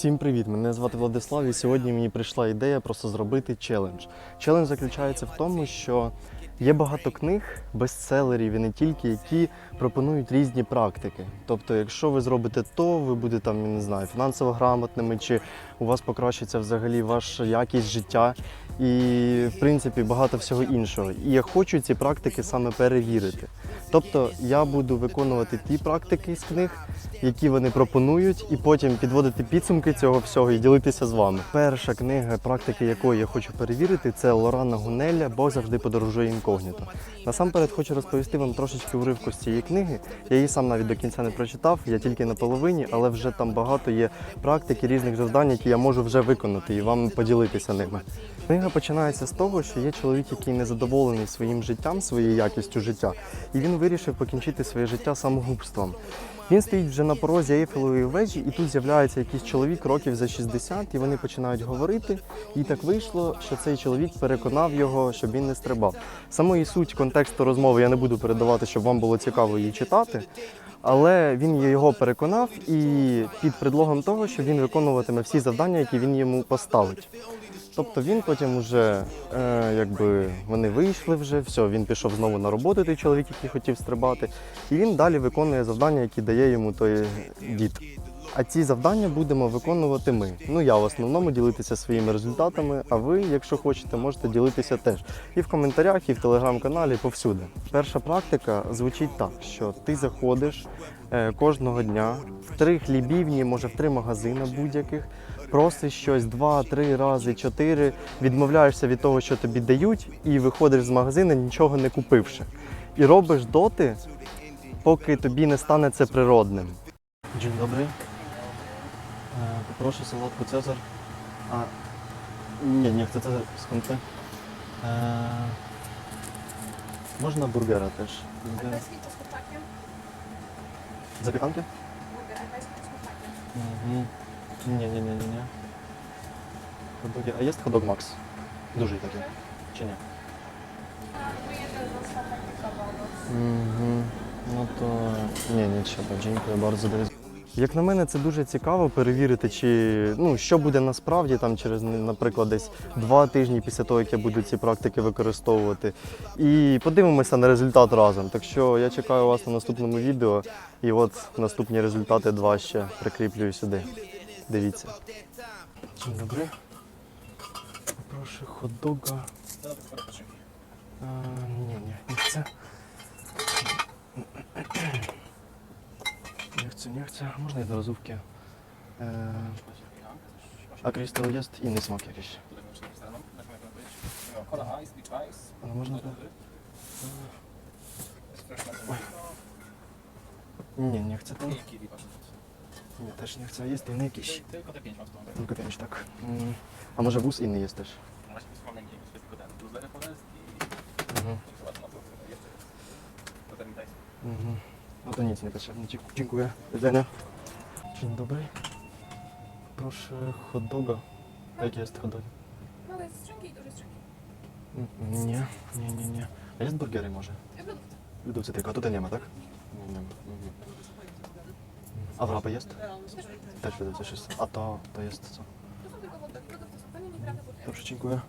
Всім привіт! Мене звати Владислав, і сьогодні мені прийшла ідея просто зробити челендж. Челендж заключається в тому, що є багато книг, бестселерів і не тільки, які пропонують різні практики. Тобто, якщо ви зробите то, ви будете там, я не знаю, фінансово грамотними, чи у вас покращиться взагалі ваша якість життя, і в принципі багато всього іншого. І я хочу ці практики саме перевірити. Тобто я буду виконувати ті практики з книг, які вони пропонують, і потім підводити підсумки цього всього і ділитися з вами. Перша книга, практики якої я хочу перевірити, це Лорана Гунеля Бог завжди подорожує інкогніто. Насамперед хочу розповісти вам трошечки уривку з цієї книги. Я її сам навіть до кінця не прочитав, я тільки на половині, але вже там багато є практики різних завдань, які я можу вже виконати і вам поділитися ними. Книга починається з того, що є чоловік, який незадоволений своїм життям, своєю якістю життя, і він вирішив покінчити своє життя самогубством. Він стоїть вже на порозі Ейфелевої вежі, і тут з'являється якийсь чоловік років за 60, і вони починають говорити. І так вийшло, що цей чоловік переконав його, щоб він не стрибав. Самої суть контексту розмови я не буду передавати, щоб вам було цікаво її читати. Але він його переконав і під предлогом того, що він виконуватиме всі завдання, які він йому поставить. Тобто він потім вже, е, якби вони вийшли вже, все, він пішов знову на роботу, той чоловік, який хотів стрибати, і він далі виконує завдання, які дає йому той дід. А ці завдання будемо виконувати ми. Ну я в основному ділитися своїми результатами. А ви, якщо хочете, можете ділитися теж і в коментарях, і в телеграм-каналі, повсюди. Перша практика звучить так, що ти заходиш е, кожного дня в три хлібівні, може в три магазини будь-яких, просиш щось два-три рази, чотири, відмовляєшся від того, що тобі дають, і виходиш з магазину, нічого не купивши. І робиш доти, поки тобі не стане це природним. Dzień dobry. E? E. Burgera. Bez kitu z kurczakiem. Zapiekankę? Burger bez kitu z kurczakiem. Mhm. Nie, nie, nie, nie, nie. Hot. A jest hot max? Duży taki, czy nie? My jeden został pakietował. Угу. Ну то ні, ні, trzeba. Дякую do widzenia. Як на мене, це дуже цікаво перевірити, чи ну що буде насправді там через, наприклад, десь два тижні після того, як я буду ці практики використовувати. І подивимося на результат разом. Так що я чекаю вас на наступному відео. І от наступні результати два ще прикріплюю сюди. Дивіться. Dzień dobry. Proszę hot doga. A, nie, chcę. Można jednorazówkę. Eee, a krystal jest inny smak jakiś. Ale można to... Nie, nie chcę wasze. Nie, też nie chcę. Jest inny jakiś. Tylko te pięć mam Tylko tak. Mm. A może wóz inny jest też? Razie wspomnę nie Mhm. Mhm. No to nic nie potrzebne. Dziękuję. Do widzenia. Dzień dobry. Proszę hot doga. Jaki jest hot dog? Małe strzęki i duże strzęki. Mm, Nie, nie, nie, nie. A jest burgery może? W lodówce. W tylko, a tutaj nie ma, tak? Nie, nie ma. Mhm. A wrapy jest? Też Też w lodówce jest. A to, to jest co? To są tylko w lodówce. W lodówce są. To nie nieprawda, bo Dobrze, dziękuję.